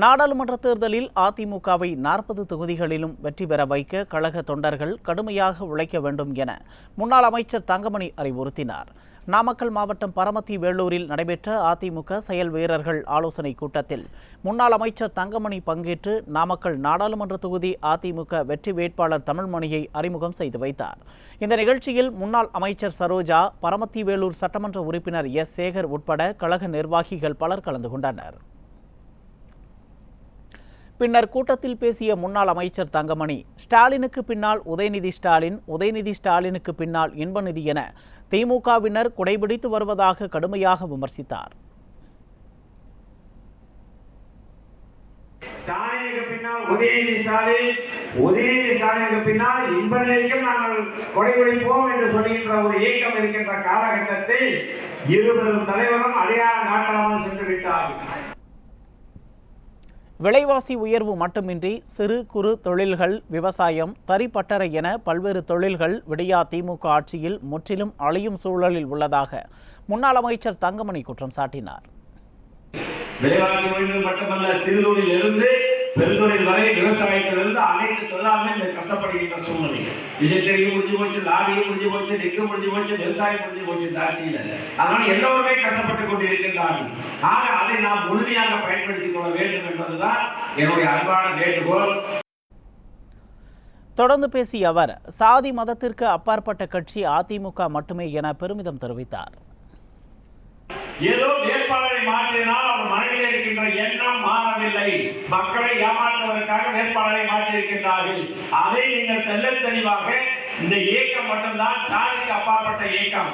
நாடாளுமன்ற தேர்தலில் அதிமுகவை நாற்பது தொகுதிகளிலும் வெற்றி பெற வைக்க கழக தொண்டர்கள் கடுமையாக உழைக்க வேண்டும் என முன்னாள் அமைச்சர் தங்கமணி அறிவுறுத்தினார். நாமக்கல் மாவட்டம் பரமத்தி வேலூரில் நடைபெற்ற அதிமுக செயல் வீரர்கள் ஆலோசனை கூட்டத்தில் முன்னாள் அமைச்சர் தங்கமணி பங்கேற்று நாமக்கல் நாடாளுமன்ற தொகுதி அதிமுக வெற்றி வேட்பாளர் தமிழ்மணியை அறிமுகம் செய்து வைத்தார். இந்த நிகழ்ச்சியில் முன்னாள் அமைச்சர் சரோஜா பரமத்தி வேலூர் சட்டமன்ற உறுப்பினர் எஸ். சேகர் உட்பட கழக நிர்வாகிகள் பலர் கலந்து கொண்டனர். பின்னர் கூட்டத்தில் பேசிய முன்னாள் அமைச்சர் தங்கமணி ஸ்டாலினுக்கு பின்னால் உதயநிதி ஸ்டாலின் உதயநிதி ஸ்டாலினுக்கு பின்னால் இன்பநிதி என திமுகவினர் குடைபிடித்து வருவதாக கடுமையாக விமர்சித்தார். ஸ்டாலினுக்கு பின்னால் உதயநிதி ஸ்டாலின் உதயநிதி ஸ்டாலினுக்கு பின்னால் இன்பநிலைக்கும் நாங்கள் கொடைபிடிப்போம் என்று சொல்லுகின்ற ஒரு இயக்கம் இருக்கின்ற காலகட்டத்தில் இருவரும் தலைவரும் அடையாளம் காட்டாமல் சென்று விட்டார்கள். விலைவாசி உயர்வு மட்டுமின்றி சிறு குறு தொழில்கள் விவசாயம் தரிப்பட்டறை என பல்வேறு தொழில்கள் விடியா திமுக ஆட்சியில் முற்றிலும் அழியும் சூழலில் உள்ளதாக முன்னாள் அமைச்சர் தங்கமணி குற்றம் சாட்டினார். விலைவாசி உயர்வு மட்டுமல்ல சிறுதொழில் இருந்து பெருந்தொழில் விவசாயத்திலிருந்து அனைத்து தொழிலாளர்களும் இந்த கஷ்டப்படுகின்ற சூழ்நிலை. விசைத்தறியும் முடிஞ்சு போச்சு லாரியும் முடிஞ்சு போச்சு நெக்கு முடிஞ்சு போச்சு விவசாயம் முடிஞ்சு போச்சு இந்த ஆட்சியில் அதனால எல்லோருமே கஷ்டப்பட்டு கொண்டு இருக்கின்றார்கள் ஆக அதை நாம் முழுமையாக பயன்படுத்திக் கொள்ள வேண்டும் என்பதுதான் என்னுடைய அன்பான வேண்டுகோள். தொடர்ந்து பேசிய அவர் சாதி மதத்திற்கு அப்பாற்பட்ட கட்சி அதிமுக மட்டுமே என பெருமிதம் தெரிவித்தார். ஏதோ வேட்பாளரை மாற்றினால் அவர் மனதில் இருக்கின்ற எண்ணம் மாறவில்லை மக்களை ஏமாற்றுவதற்காக வேட்பாளரை மாற்றியிருக்கின்றார்கள். அதை நீங்கள் தெல்ல தெளிவாக இந்த இயக்கம் மட்டும்தான் சாதிக்கு அப்பாற்பட்ட இயக்கம்.